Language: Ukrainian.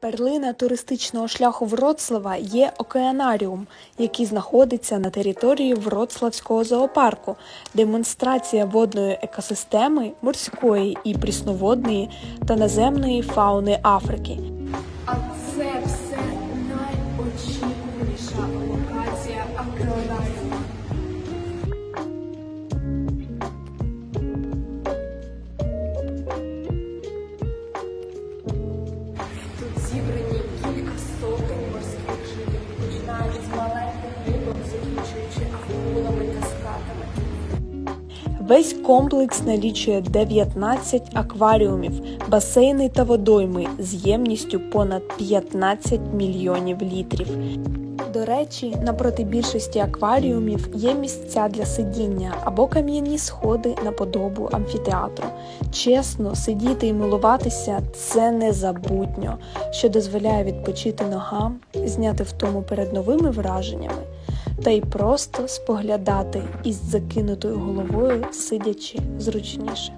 Перлина туристичного шляху Вроцлава є океанаріум, який знаходиться на території Вроцлавського зоопарку. Демонстрація водної екосистеми, морської і прісноводної та наземної фауни Африки. А це все найочікуваніша локація акваріуму. Зібрані кілька сотень морських жителів, починаючи з маленьких рибок, закінчуючи акулами та скатами. Весь комплекс налічує 19 акваріумів, басейни та водойми з ємністю понад 15 мільйонів літрів. До речі, напроти більшості акваріумів є місця для сидіння або кам'яні сходи на подобу амфітеатру. Чесно, сидіти і милуватися це незабутньо, що дозволяє відпочити ногам, зняти втому перед новими враженнями та й просто споглядати із закинутою головою, сидячи зручніше.